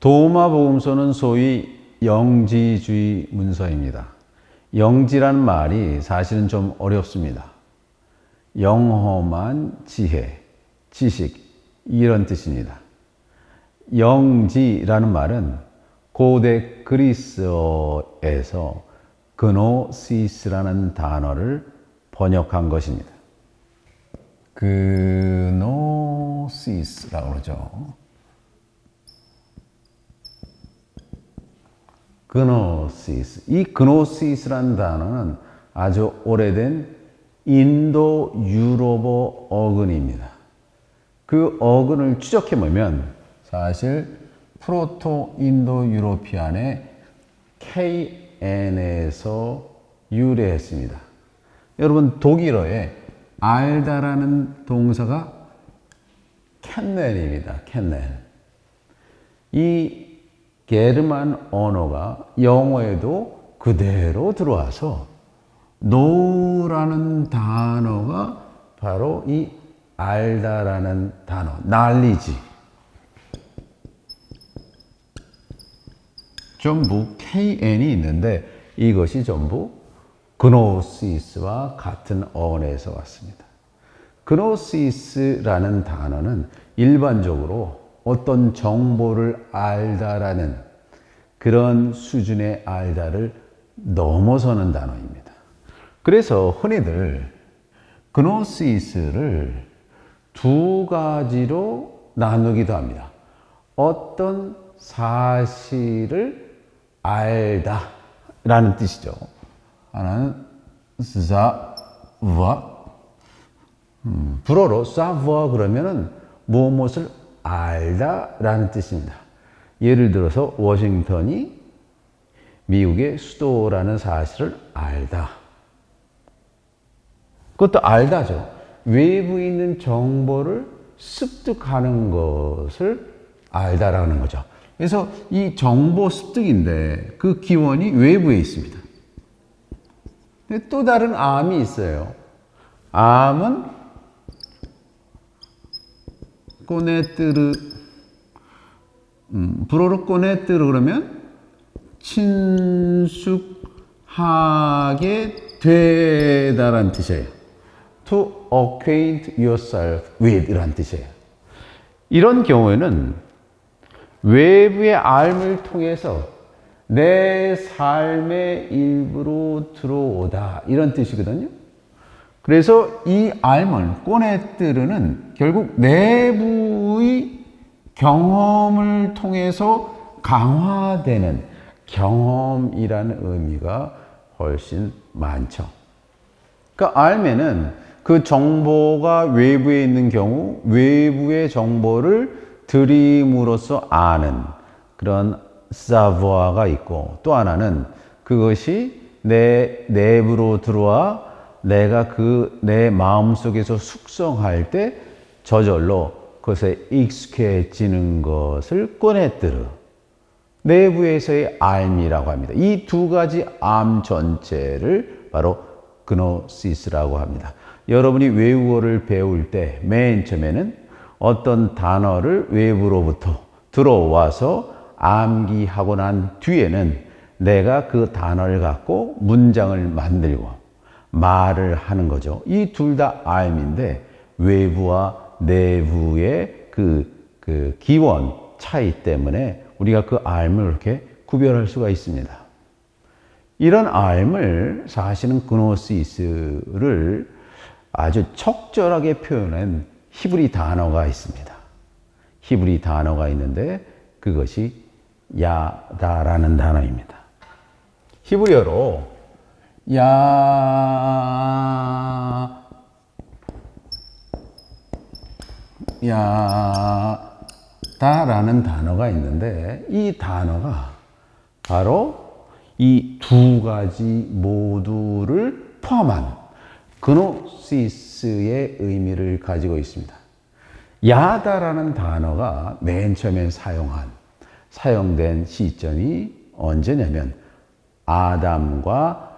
도마복음서는 소위 영지주의 문서입니다. 영지라는 말이 사실은 좀 어렵습니다. 영험한 지혜, 지식 이런 뜻입니다. 영지라는 말은 고대 그리스어에서 그노시스라는 단어를 번역한 것입니다. 그노시스라고 그러죠. 그노시스. 이 그노시스라는 단어는 아주 오래된 인도 유로보 어근입니다. 그 어근을 추적해 보면 사실 프로토 인도 유로피안의 KN에서 유래했습니다. 여러분 독일어에 알다라는 동사가 캔넬입니다. 캔넬. 이 게르만 언어가 영어에도 그대로 들어와서 노라는 단어가 바로 이 알다라는 단어, 날리지. 전부 KN이 있는데 이것이 전부 그노시스와 같은 어원에서 왔습니다. 그노시스라는 단어는 일반적으로 어떤 정보를 알다라는 그런 수준의 알다를 넘어서는 단어입니다. 그래서 흔히들 그노시스를 두 가지로 나누기도 합니다. 어떤 사실을 알다 라는 뜻이죠. 하나는 사와 음, 불어로 사와 그러면은 무엇을 알다 라는 뜻입니다. 예를 들어서 워싱턴이 미국의 수도라는 사실을 알다. 그것도 알다죠. 외부에 있는 정보를 습득하는 것을 알다라는 거죠. 그래서 이 정보 습득인데 그 기원이 외부에 있습니다. 또 다른 암이 있어요. 암은 꼬네뜨르 음, 불어로 꼬네뜨르 그러면 친숙하게 되다라는 뜻이에요. To acquaint yourself with 이란 뜻이에요. 이런 경우에는 외부의 알을 통해서 내 삶의 일부로 들어오다 이런 뜻이거든요. 그래서 이 알을 꼬네뜨르는 결국 내부의 경험을 통해서 강화되는 경험이라는 의미가 훨씬 많죠. 그러니까 알면은 그 정보가 외부에 있는 경우 외부의 정보를 들임으로써 아는 그런 사부아가 있고 또 하나는 그것이 내 내부로 들어와 내가 그 내 마음 속에서 숙성할 때 저절로 그것에 익숙해지는 것을 꺼내뜨르 내부에서의 알미라고 합니다. 이 두 가지 암 전체를 바로 그노시스라고 합니다. 여러분이 외국어를 배울 때 맨 처음에는 어떤 단어를 외부로부터 들어와서 암기하고 난 뒤에는 내가 그 단어를 갖고 문장을 만들고 말을 하는 거죠. 이 둘다 암인데 외부와 내부의 그, 그 기원 차이 때문에 우리가 그 암을 이렇게 구별할 수가 있습니다. 이런 암을 사실은 그노시스를 아주 적절하게 표현한 히브리 단어가 있습니다. 히브리 단어가 있는데 그것이 야다라는 단어입니다. 히브리어로 야, 야 다라는 단어가 있는데 이 단어가 바로 이 두 가지 모두를 포함한 그노시스의 의미를 가지고 있습니다. 야다라는 단어가 맨 처음에 사용한 사용된 시점이 언제냐면 아담과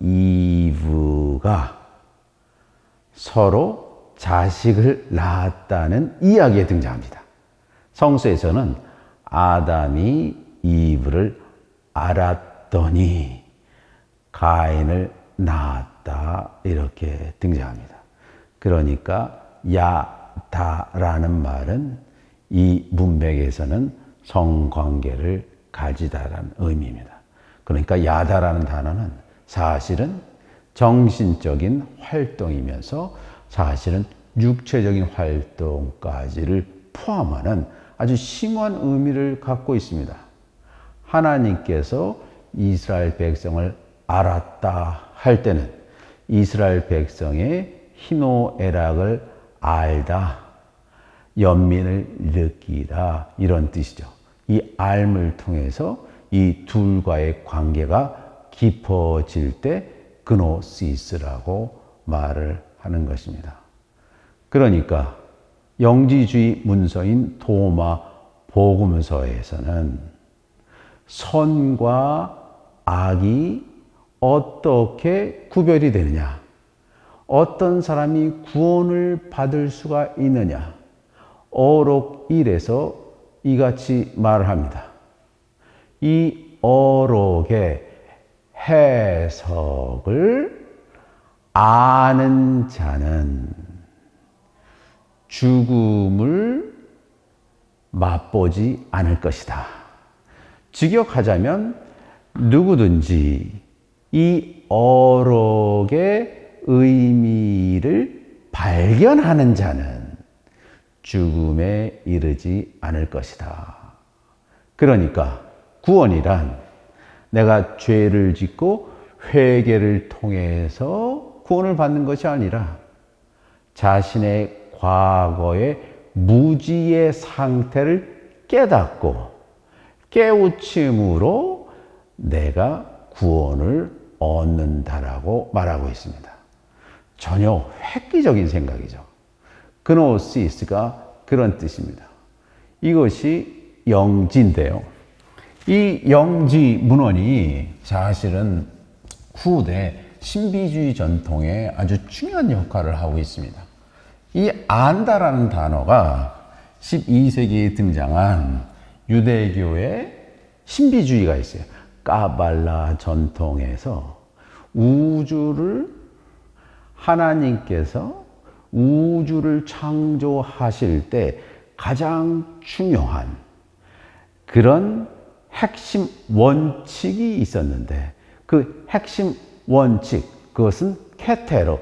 이브가 서로 자식을 낳았다는 이야기에 등장합니다. 성서에서는 아담이 이브를 알았더니 가인을 낳았다 이렇게 등장합니다. 그러니까 야다라는 말은 이 문맥에서는 성관계를 가지다라는 의미입니다. 그러니까 야다라는 단어는 사실은 정신적인 활동이면서 사실은 육체적인 활동까지를 포함하는 아주 심오한 의미를 갖고 있습니다. 하나님께서 이스라엘 백성을 알았다 할 때는 이스라엘 백성의 희노애락을 알다, 연민을 느끼다 이런 뜻이죠. 이 알을 통해서 이 둘과의 관계가 깊어질 때 그노시스라고 말을 하는 것입니다. 그러니까 영지주의 문서인 도마 복음서에서는 선과 악이 어떻게 구별이 되느냐? 어떤 사람이 구원을 받을 수가 있느냐? 어록 1에서 이같이 말을 합니다. 이 어록의 해석을 아는 자는 죽음을 맛보지 않을 것이다. 직역하자면 누구든지 이 어록의 의미를 발견하는 자는 죽음에 이르지 않을 것이다. 그러니까 구원이란 내가 죄를 짓고 회개를 통해서 구원을 받는 것이 아니라 자신의 과거의 무지의 상태를 깨닫고 깨우침으로 내가 구원을 얻는다라고 말하고 있습니다. 전혀 획기적인 생각이죠. 그노시스가 그런 뜻입니다. 이것이 영지인데요. 이 영지 문헌이 사실은 후대 신비주의 전통에 아주 중요한 역할을 하고 있습니다. 이 안다라는 단어가 12세기에 등장한 유대교의 신비주의가 있어요. 까발라 전통에서 우주를 하나님께서 우주를 창조하실 때 가장 중요한 그런 핵심 원칙이 있었는데 그 핵심 원칙 그것은 케테로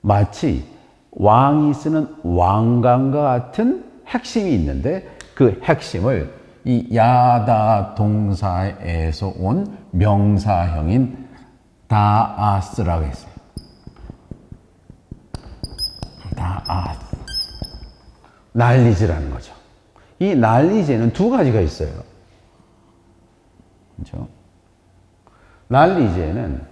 마치 왕이 쓰는 왕관과 같은 핵심이 있는데 그 핵심을 이 야다 동사에서 온 명사형인 다아스라고 했어요. 다아스. 난리지라는 거죠. 이 난리제는 두 가지가 있어요. 그렇죠? 난리제는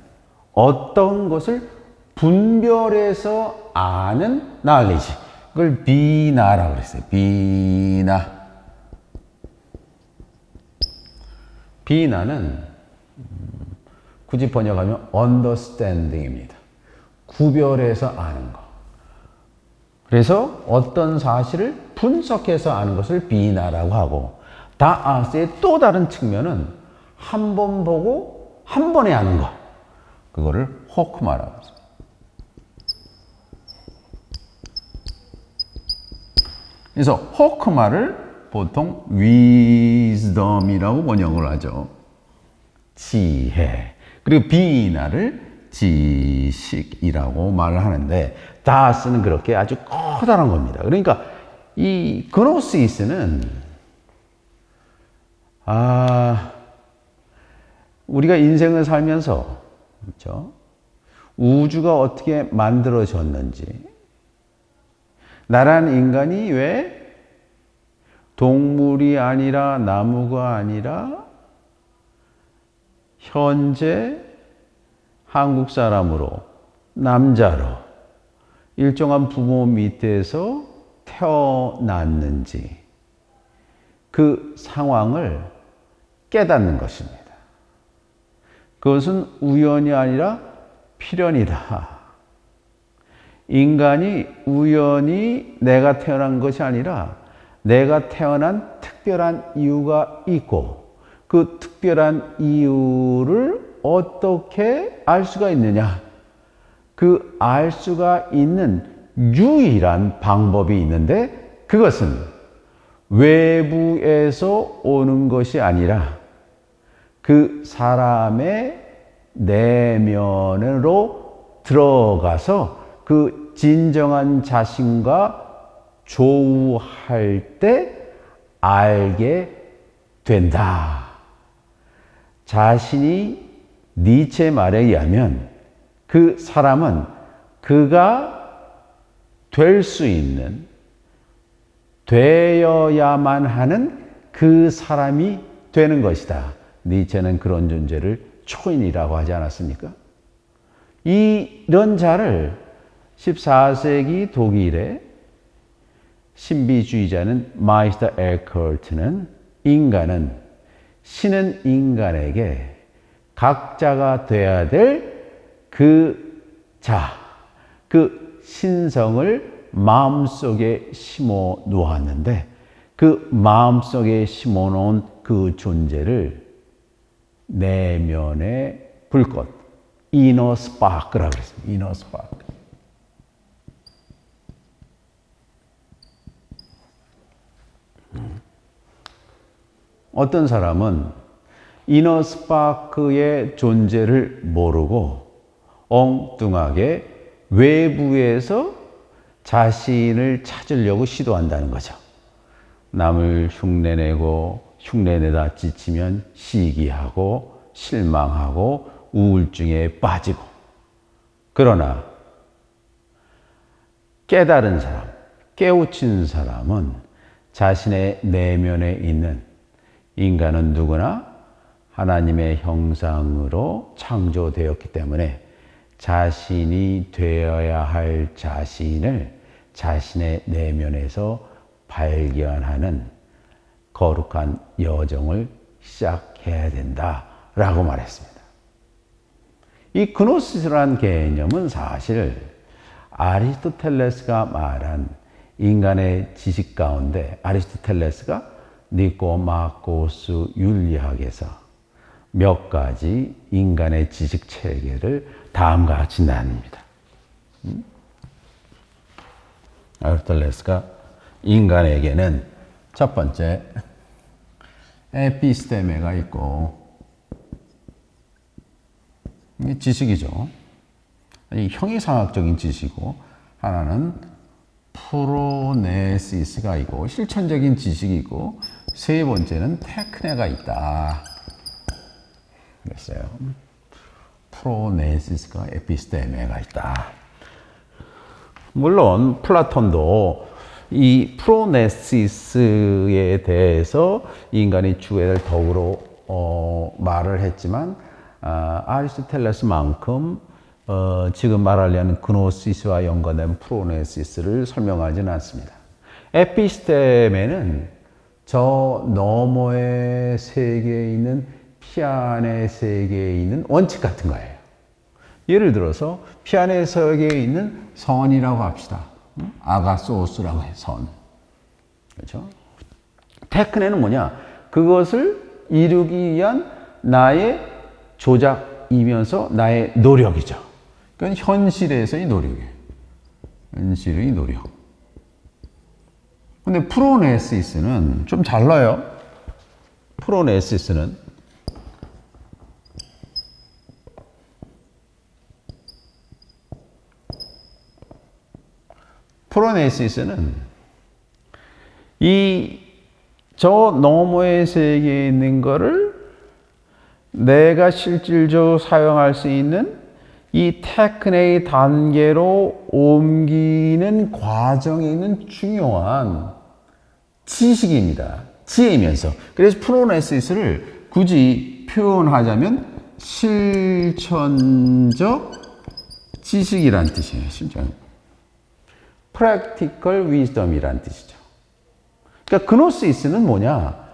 어떤 것을 분별해서 아는 난리지. 그걸 비나라고 그랬어요. 비나. 비나는 굳이 번역하면 understanding입니다. 구별해서 아는 거. 그래서 어떤 사실을 분석해서 아는 것을 비나라고 하고 다아스의 또 다른 측면은 한 번 보고 한 번에 아는 거. 그거를 호크마라고 합니다. 그래서 호크마를 보통 wisdom이라고 번역을 하죠. 지혜. 그리고 비나를 지식이라고 말을 하는데 다스는 그렇게 아주 커다란 겁니다. 그러니까 이 그노시스는 아 우리가 인생을 살면서 그렇죠? 우주가 어떻게 만들어졌는지 나란 인간이 왜 동물이 아니라 나무가 아니라 현재 한국 사람으로 남자로 일정한 부모 밑에서 태어났는지 그 상황을 깨닫는 것입니다. 그것은 우연이 아니라 필연이다. 인간이 우연히 내가 태어난 것이 아니라 내가 태어난 특별한 이유가 있고 그 특별한 이유를 어떻게 알 수가 있느냐? 그 알 수가 있는 유일한 방법이 있는데 그것은 외부에서 오는 것이 아니라 그 사람의 내면으로 들어가서 그 진정한 자신과 조우할 때 알게 된다. 자신이 니체 말에 의하면 그 사람은 그가 될 수 있는 되어야만 하는 그 사람이 되는 것이다. 니체는 그런 존재를 초인이라고 하지 않았습니까? 이런 자를 14세기 독일의 신비주의자는 마이스터 에커트는 인간은 신은 인간에게 각자가 돼야 될 그 자, 그 신성을 마음속에 심어 놓았는데 그 마음속에 심어 놓은 그 존재를 내면의 불꽃, 이너 스파크라고 그랬습니다. 이너 스파크. 어떤 사람은 이너 스파크의 존재를 모르고 엉뚱하게 외부에서 자신을 찾으려고 시도한다는 거죠. 남을 흉내내고 흉내 내다 지치면 시기하고 실망하고 우울증에 빠지고. 그러나 깨달은 사람, 깨우친 사람은 자신의 내면에 있는 인간은 누구나 하나님의 형상으로 창조되었기 때문에 자신이 되어야 할 자신을 자신의 내면에서 발견하는 거룩한 여정을 시작해야 된다 라고 말했습니다. 이 그노시스란 개념은 사실 아리스토텔레스가 말한 인간의 지식 가운데 아리스토텔레스가 니꼬마코스 윤리학에서 몇 가지 인간의 지식 체계를 다음과 같이 나눕니다. 음? 아리스토텔레스가 인간에게는 첫 번째 에피스테메가 있고 이게 지식이죠. 형이상학적인 지식이고 하나는 프로네시스가 있고 실천적인 지식이고 세 번째는 테크네가 있다. 그랬어요. 프로네시스가 에피스테메가 있다. 물론 플라톤도 이 프로네시스에 대해서 인간의 주애를 더불어 어, 말을 했지만 아, 아리스토텔레스만큼 어, 지금 말하려는 그노시스와 연관된 프로네시스를 설명하지는 않습니다. 에피스테메는 저 너머의 세계에 있는 피안의 세계에 있는 원칙 같은 거예요. 예를 들어서 피안의 세계에 있는 선이라고 합시다. 아가소스라고 해, 선. 그렇죠? 테크네는 뭐냐? 그것을 이루기 위한 나의 조작이면서 나의 노력이죠. 그건 현실에서의 노력이에요. 현실의 노력. 근데 프로네시스는 좀 달라요. 프로네시스는 프로네시스는 이 저 너머의 세계에 있는 거를 내가 실질적으로 사용할 수 있는 이 테크네의 단계로 옮기는 과정에 있는 중요한 지식입니다. 지혜이면서. 그래서 프로네시스를 굳이 표현하자면 실천적 지식이란 뜻이에요. 실천. Practical wisdom이란 뜻이죠. 그러니까 그노시스는 뭐냐?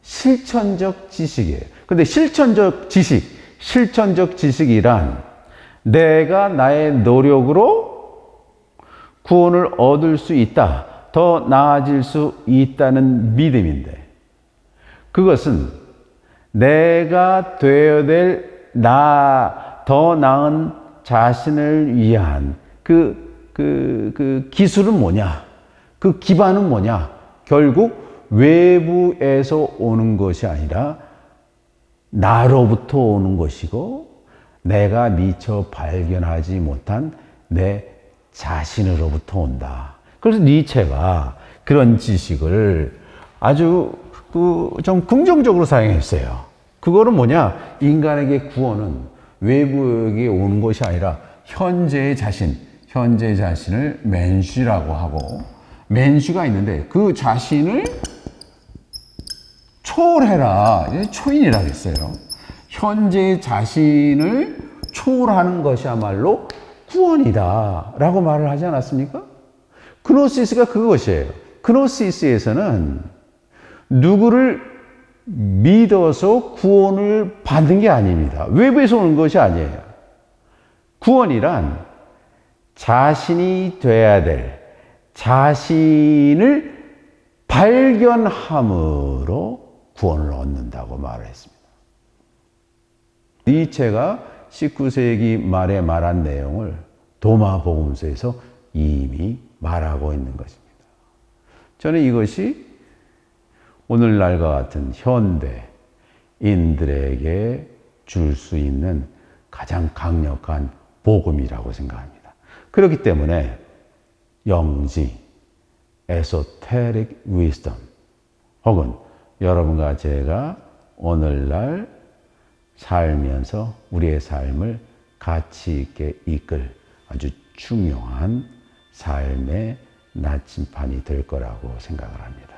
실천적 지식이에요. 근데 실천적 지식, 실천적 지식이란 내가 나의 노력으로 구원을 얻을 수 있다. 더 나아질 수 있다는 믿음인데 그것은 내가 되어야 될 나, 더 나은 자신을 위한 그, 그, 그 기술은 뭐냐? 그 기반은 뭐냐? 결국 외부에서 오는 것이 아니라 나로부터 오는 것이고 내가 미처 발견하지 못한 내 자신으로부터 온다. 그래서 니체가 그런 지식을 아주 그 좀 긍정적으로 사용했어요. 그거는 뭐냐? 인간에게 구원은 외부에게 오는 것이 아니라 현재의 자신, 현재 자신을 맨쉬라고 하고 맨쉬가 있는데 그 자신을 초월해라. 초인이라 그랬어요. 현재 자신을 초월하는 것이야말로 구원이다. 라고 말을 하지 않았습니까? 그노시스가 그것이에요. 그노시스에서는 누구를 믿어서 구원을 받는 게 아닙니다. 외부에서 오는 것이 아니에요. 구원이란 자신이 돼야 될 자신을 발견함으로 구원을 얻는다고 말을 했습니다. 니체가 19세기 말에 말한 내용을 도마복음서에서 이미 말하고 있는 것입니다. 저는 이것이 오늘날과 같은 현대인들에게 줄 수 있는 가장 강력한 복음이라고 생각합니다. 그렇기 때문에 영지, 에소테릭 위스덤 혹은 여러분과 제가 오늘날 살면서 우리의 삶을 가치 있게 이끌 아주 중요한 삶의 나침판이 될 거라고 생각을 합니다.